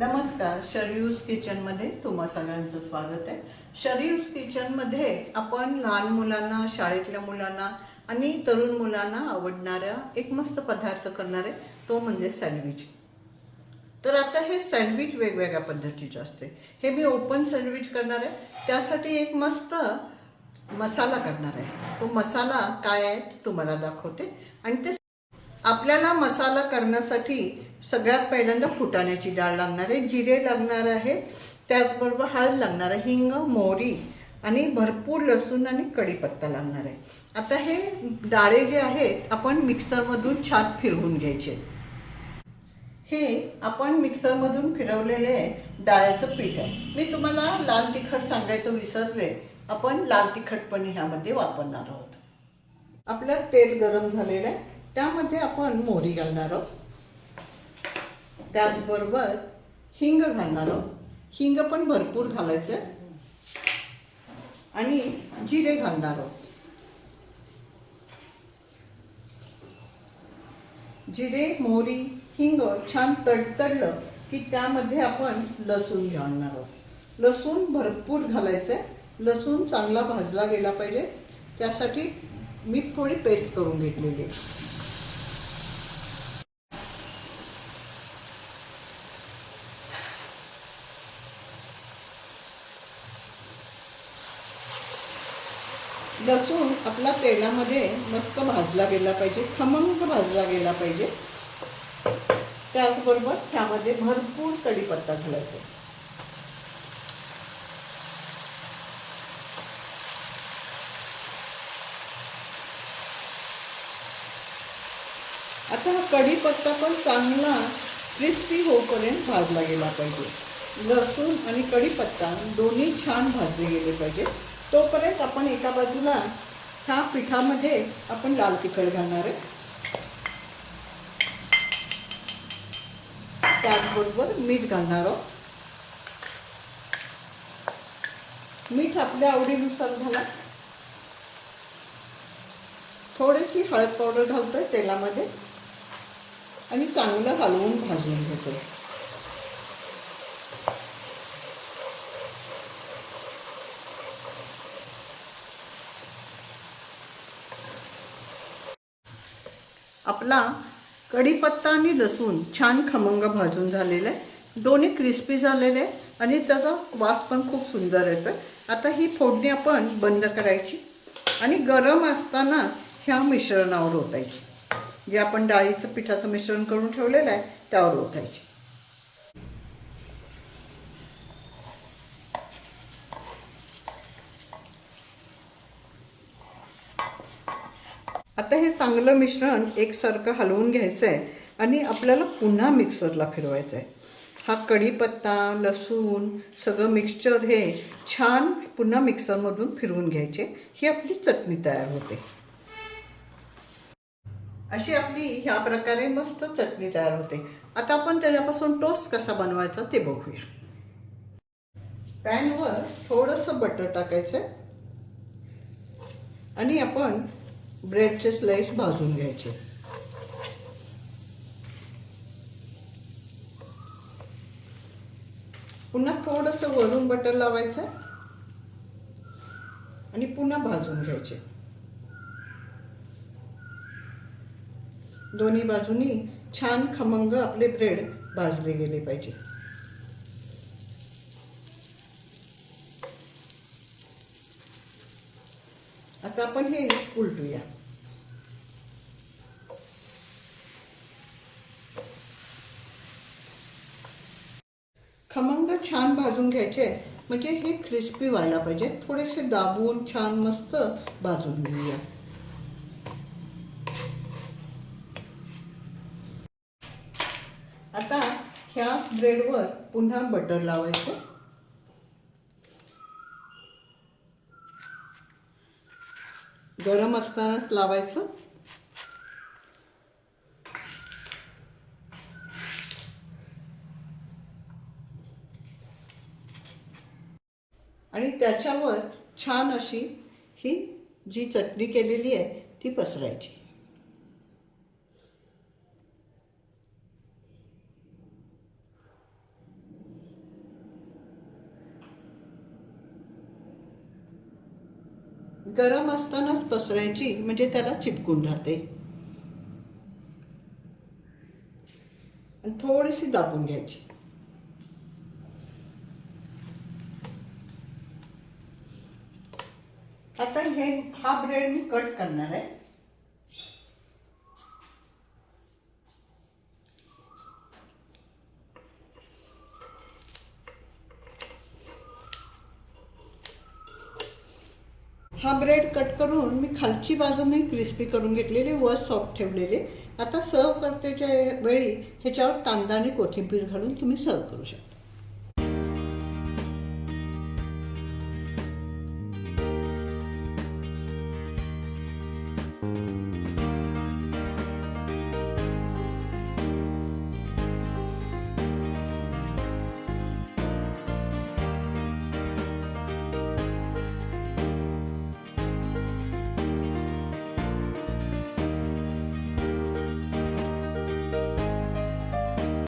नमस्कार शरयूज किचनमध्ये तुम्हा सगळ्यांचं स्वागत आहे. शरयूज किचनमध्ये आपण लहान मुलांना शाळेतल्या मुलांना आणि तरुण मुलांना आवडणारा एक मस्त पदार्थ करणार आहे तो म्हणजे सँडविच. तर आता हे सँडविच वेगवेगळ्या पद्धतीचे असते. हे मी ओपन सँडविच करणार आहे. त्यासाठी एक मस्त मसाला करणार आहे. तो मसाला काय आहे तुम्हाला दाखवते. आणि ते आपल्याला मसाला करण्यासाठी सगळ्यात पहिल्यांदा फुटाण्याची डाळ लागणार आहे जिरे लागणार आहे त्याचबरोबर हळद लागणार आहे हिंग मोहरी आणि भरपूर लसूण आणि कढीपत्ता लागणार आहे. आता हे डाळे जे आहेत आपण मिक्सरमधून छान फिरवून घ्यायचे. हे आपण मिक्सरमधून फिरवलेले डाळ्याचं पीठ आहे. मी तुम्हाला लाल तिखट सांगायचं विसरले आपण लाल तिखट पण ह्यामध्ये वापरणार आहोत. आपलं तेल गरम झालेलं आहे. त्यामध्ये आपण मोहरी घालणार आहोत. त्याचबरोबर हिंग घालणार आहोत. हिंग पण भरपूर घालायचं. आणि जिरे घालणार आहोत. जिरे मोहरी हिंग छान तडतडलं की त्यामध्ये आपण लसूण घालणार आहोत. लसूण भरपूर घालायचं. आहे लसूण चांगला भाजला गेला पाहिजे. त्यासाठी मी थोडी पेस्ट करून घेतलेली आहे. लसूण आपला तेलामध्ये मस्त भाजला गेला पाहिजे खमंग भाजला गेला पाहिजे. त्याचबरोबर त्यामध्ये भरपूर कढीपत्ता घालायचा. आता हा कढीपत्ता पण चांगला क्रिस्पी होईपर्यंत भाजला गेला पाहिजे. लसूण आणि कढीपत्ता दोन्ही छान भाजले गेले पाहिजे. तोपर्यंत आपण एका बाजूला ह्या पिठामध्ये आपण लाल तिखट घालणार आहे. त्याचबरोबर मीठ घालणार आहोत. मीठ आपल्या आवडीनुसार घाला. थोडीशी हळद पावडर घालतोय तेलामध्ये आणि चांगलं हलवून भाजून घेतोय. आपला कढीपत्ता आणि लसूण छान खमंग भाजून झालेले आहे. दोन्ही क्रिस्पी झालेले आणि त्याचा वास पण खूप सुंदर येतो आता ही फोडणी आपण बंद करायची आणि गरम असताना ह्या मिश्रणावर ओतायची. जे आपण डाळीचं पिठाचं मिश्रण करून ठेवलेलं आहे त्यावर ओतायची. आता हे चांगलं मिश्रण एकसारखं हलवून घ्यायचं आहे आणि आपल्याला पुन्हा मिक्सरला फिरवायचं आहे हा कढीपत्ता लसूण सगळं मिक्सचर हे छान पुन्हा मिक्सरमधून फिरवून घ्यायचे. ही आपली चटणी तयार होते. अशी आपली ह्या प्रकारे मस्त चटणी तयार होते. आता आपण त्याच्यापासून टोस्ट कसा बनवायचा ते बघूया. पॅनवर थोडंसं बटर टाकायचं आणि आपण ब्रेडचे स्लाइस भाजून घ्यायचे. पुन्हा थोडंसं वरून बटर लावायचं आणि पुन्हा भाजून घ्यायचे. दोन्ही बाजूनी छान खमंग आपले ब्रेड भाजले गेले पाहिजे. आता आपण हे उलटूया. खमंग छान भाजून घ्यायचे. म्हणजे हे क्रिस्पी व्हायला पाहिजे. थोडेसे दाबून छान मस्त भाजून घेऊया. आता ह्या ब्रेडवर पुन्हा बटर लावायचं. गरम असतानाच लावायचं. आणि त्याच्यावर छान अशी ही जी चटणी केलेली आहे ती पसरायची. गरम असतानाच पसरायची म्हणजे त्याला चिपकून राहते. थोडीशी दाबून घ्यायची. आता हे हा ब्रेड मी कट करणार आहे. हा ब्रेड कट करून मी खालची बाजू मी क्रिस्पी करून घेतलेली वर सॉफ्ट ठेवलेले. आता सर्व करतेच्या वेळी ह्याच्यावर कांदा आणि कोथिंबीर घालून तुम्ही सर्व करू शकता.